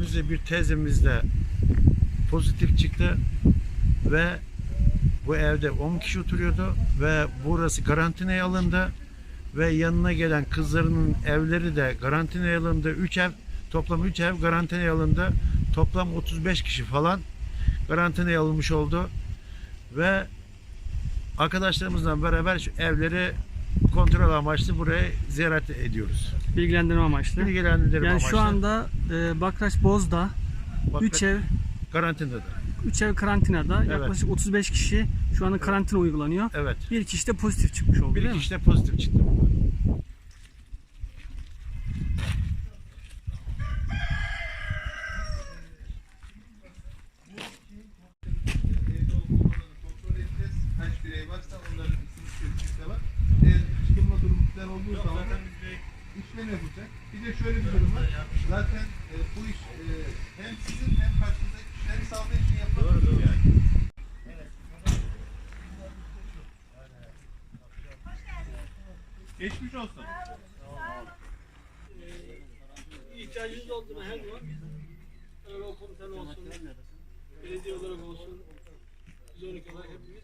köyümüzde bir teyzemizde pozitif çıktı ve bu evde 10 kişi oturuyordu ve burası karantinaya alındı ve yanına gelen kızlarının evleri de karantinaya alındı. 3 ev toplam 3 ev karantinaya alındı. Toplam 35 kişi falan karantinaya alınmış oldu ve arkadaşlarımızla beraber şu evleri kontrol amaçlı buraya ziyaret ediyoruz. Bilgilendirme amaçlı. Bilgilendirme Yani amaçlı. şu anda e, Bakraç Boz'da Bak- 3 ev karantinada. 3 ev karantinada Evet. yaklaşık 35 kişi şu anda karantina uygulanıyor. Evet. Bir kişi de pozitif çıkmış oldu Bir kişi de pozitif çıktı. birey varsa onların isim sözcükte var. Falan olduğu zaman işlem yapacak. Bir de şöyle bir durum var. Zaten e, bu iş e, hem sizin hem karşınızdaki kişilerin sağlığı için durum yani. Geçmiş olsun. İhtiyacınız olduğunu her zaman Euro komutanı olsun, belediye olarak olsun, biz olarak olarak hepimiz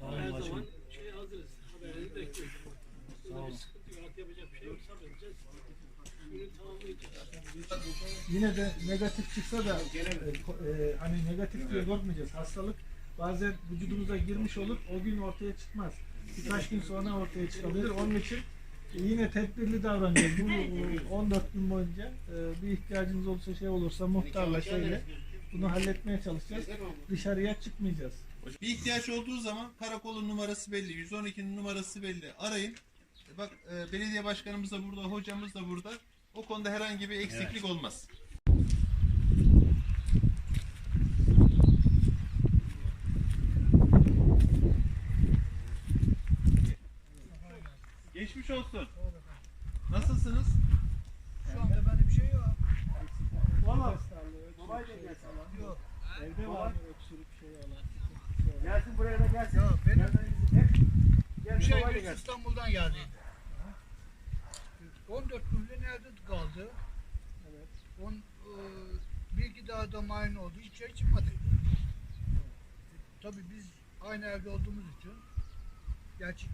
her zaman şey hazırız. Haberleri bekliyoruz. Burada bir sıkıntı yok, yapacak bir şey yok, sabredeceğiz. Günü tamamlayacağız. yine de negatif çıksa da e, e, hani negatif diye korkmayacağız. Hastalık bazen vücudumuza girmiş olur, o gün ortaya çıkmaz. Birkaç gün sonra ortaya çıkabilir. Onun için e, yine tedbirli davranacağız. Bu e, 14 gün boyunca e, bir ihtiyacımız olursa şey olursa muhtarla şeyle bunu halletmeye çalışacağız. Dışarıya çıkmayacağız. Bir ihtiyaç olduğu zaman karakolun numarası belli, 112'nin numarası belli. Arayın. Bak e, belediye başkanımız da burada, hocamız da burada. O konuda herhangi bir eksiklik olmaz. Geçmiş olsun. Nasılsınız? Şu anda bende bir şey yok. Valla Yok. Evde var öksürük şey olan. Gelsin buraya da gelsin. Ya benim Gel, şey bir gelsin. İstanbul'dan geldiydi. 14 gün nerede kaldı? Evet. On, e, bir iki daha da mayın oldu. Hiçbir şey çıkmadı. Tabii biz aynı evde olduğumuz için gerçi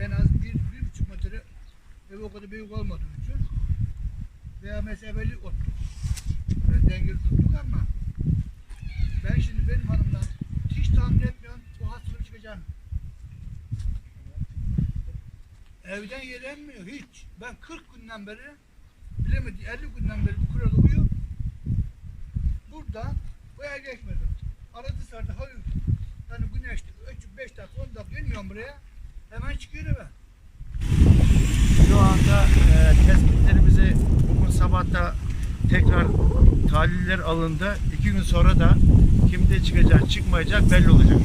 en az bir, bir buçuk metre ev o kadar büyük olmadığı için veya mesafeli ottuk. Ve dengeli tuttuk ama ben şimdi benim hanımdan hiç tahmin etmiyorum bu hastalık çıkacağını. Evden yelenmiyor hiç. Ben 40 günden beri bilemedi 50 günden beri bu kurada uyuyor. Burada bu eve geçmedim. Aradı sardı hayır. Yani güneşte 5 dakika 10 dakika inmiyorum buraya. Hemen çıkıyor eve. Şu anda e, tespitlerimizi bugün sabahta tekrar tahliller alındı. İki gün sonra da kimde çıkacak çıkmayacak belli olacak.